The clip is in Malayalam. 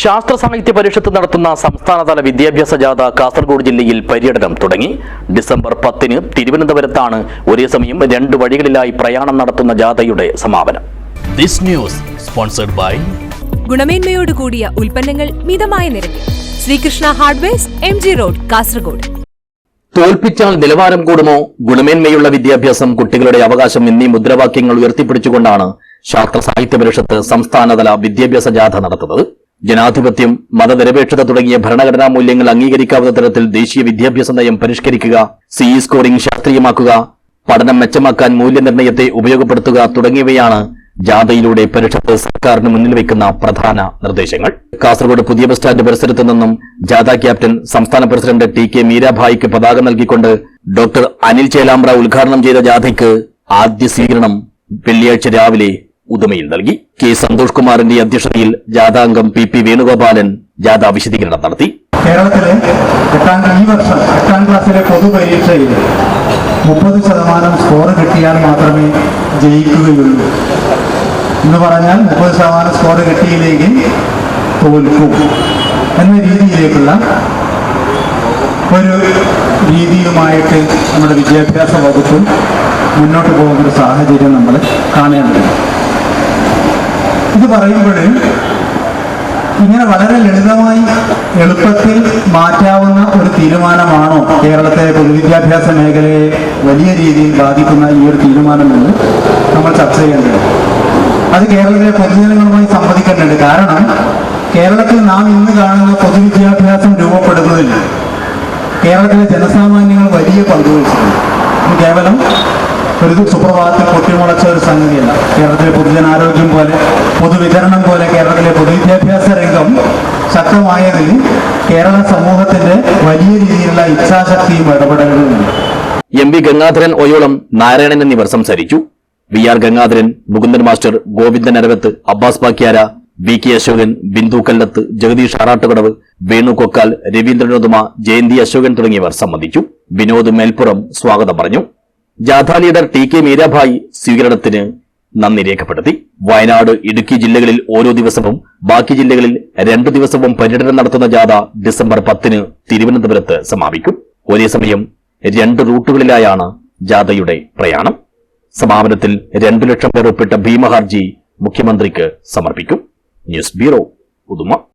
ശാസ്ത്ര സാഹിത്യ പരിഷത്ത് നടത്തുന്ന സംസ്ഥാനതല വിദ്യാഭ്യാസ ജാഥ കാസർഗോഡ് ജില്ലയിൽ പര്യടനം തുടങ്ങി. ഡിസംബർ പത്തിന് തിരുവനന്തപുരത്താണ് ഒരേ സമയം രണ്ട് വഴികളിലായി പ്രയാണം നടത്തുന്ന ജാഥയുടെ സമാപനം. This news sponsored by ഗുണമേന്മയോട് കൂടിയ ഉൽപ്പന്നങ്ങൾ മിതമായ നിരക്കിൽ. Sreekrishna hardwares M G road Kasaragod. തോൽപ്പിച്ചാൽ നിലവാരം കൂടുമോ? ഗുണമേന്മയുള്ള വിദ്യാഭ്യാസം കുട്ടികളുടെ അവകാശം എന്നീ മുദ്രാവാക്യങ്ങൾ ഉയർത്തിപ്പിടിച്ചുകൊണ്ടാണ് ശാസ്ത്ര സാഹിത്യ പരിഷത്ത് സംസ്ഥാനതല വിദ്യാഭ്യാസ ജാഥ നടത്തുന്നത്. ജനാധിപത്യം മതനിരപേക്ഷത തുടങ്ങിയ ഭരണഘടനാ മൂല്യങ്ങൾ അംഗീകരിക്കാവുന്ന തരത്തിൽ ദേശീയ വിദ്യാഭ്യാസ നയം പരിഷ്കരിക്കുക സിഇ സ്കോറിംഗ് ശാസ്ത്രീയമാക്കുക പഠനം മെച്ചമാക്കാൻ മൂല്യനിർണയത്തെ ഉപയോഗപ്പെടുത്തുക തുടങ്ങിയവയാണ് ജാഥയിലൂടെ പരിഷത്ത് സർക്കാരിന് മുന്നിൽ വയ്ക്കുന്ന പ്രധാന നിർദ്ദേശങ്ങൾ. കാസർഗോഡ് പുതിയ ബസ് സ്റ്റാൻഡ് പരിസരത്ത് നിന്നും ജാഥ ക്യാപ്റ്റൻ സംസ്ഥാന പ്രസിഡന്റ് ടി കെ മീരാഭായിക്ക് പതാക നൽകിക്കൊണ്ട് ഡോക്ടർ അനിൽ ചേലാമ്പ്ര ഉദ്ഘാടനം ചെയ്ത ജാഥയ്ക്ക് ആദ്യ സ്വീകരണം വെള്ളിയാഴ്ച രാവിലെ ഉദമയിൽ നൽകി. കെ സന്തോഷ് കുമാറിന്റെ അധ്യക്ഷതയിൽ ജാഥാംഗം പി പി വേണുഗോപാലൻ ജാഥ വിശദീകരണം നടത്തി. കേരളത്തിലെ എട്ടാം ഈ വർഷം എട്ടാം ക്ലാസ്സിലെ പൊതുപരീക്ഷയിൽ മുപ്പത് ശതമാനം സ്കോർ കിട്ടിയാൽ മാത്രമേ ജയിക്കുകയുള്ളൂ. എന്ന് പറഞ്ഞാൽ മുപ്പത് ശതമാനം സ്കോർ കിട്ടിയില്ലെങ്കിൽ തോൽക്കും എന്ന രീതിയിലേക്കുള്ള ഒരു രീതിയുമായിട്ട് നമ്മുടെ വിദ്യാഭ്യാസ വകുപ്പ് മുന്നോട്ട് പോകുന്ന ഒരു സാഹചര്യം നമ്മൾ കാണേണ്ടതുണ്ട്. ഇത് പറയുമ്പോൾ ഇങ്ങനെ വളരെ ലളിതമായി എളുപ്പത്തിൽ മാറ്റാവുന്ന ഒരു തീരുമാനമാണോ കേരളത്തെ പൊതുവിദ്യാഭ്യാസ മേഖലയെ വലിയ രീതിയിൽ ബാധിക്കുന്ന ഈ ഒരു തീരുമാനമെന്ന് നമ്മൾ ചർച്ച ചെയ്യേണ്ടത് അത് കേരളത്തിലെ പൊതുജനങ്ങളുമായി സംവദിക്കേണ്ടത് കാരണം കേരളത്തിൽ നാം ഇന്ന് കാണുന്ന പൊതുവിദ്യാഭ്യാസം രൂപപ്പെടുന്നതിൽ കേരളത്തിലെ ജനസാമാന്യങ്ങൾ വലിയ പങ്കുവഹിച്ചിട്ടുണ്ട് കേവലം ഒരു സുപ്രഭാതത്തിൽ പൊട്ടിമുളച്ച ഒരു സംഗതിയല്ല. കേരളത്തിലെ പൊതുജനാരോഗ്യം പോലെ പൊതുവിതരണം പോലെ കേരളത്തിലെ പൊതുവിദ്യാഭ്യാസ രംഗം ശക്തമായതിൽ കേരള സമൂഹത്തിന്റെ വലിയ രീതിയിലുള്ള ഇച്ഛാശക്തിയും ഇടപെടലുകളുമുണ്ട്. എം വി ഗംഗാധരൻ ഒയോളം നാരായണൻ എന്നിവർ സംസാരിച്ചു. V R Gangadharan Mukundan master Govindan Aravath Abbas Pakyara V K Ashokan Bindu Kallath Jagadeesh Arattukadavu Venu Kokkal രവീന്ദ്രനോദുമ Jayanthi Ashokan തുടങ്ങിയവർ സംബന്ധിച്ചു. വിനോദ് മേൽപ്പുറം സ്വാഗതം പറഞ്ഞു. ജാഥ ലീഡർ ടി കെ മീരാഭായ് സ്വീകരണത്തിന് നന്ദി രേഖപ്പെടുത്തി. വയനാട് ഇടുക്കി ജില്ലകളിൽ ഓരോ ദിവസവും ബാക്കി ജില്ലകളിൽ രണ്ടു ദിവസവും പര്യടനം നടത്തുന്ന ജാഥ ഡിസംബർ പത്തിന് തിരുവനന്തപുരത്ത് സമാപിക്കും. ഒരേ സമയം രണ്ട് റൂട്ടുകളിലായാണ് ജാഥയുടെ പ്രയാണം. സമാപനത്തിൽ രണ്ടു ലക്ഷം പേർ ഒപ്പിട്ട ഭീമഹർജി മുഖ്യമന്ത്രിക്ക് സമർപ്പിക്കും. News bureau Uduma.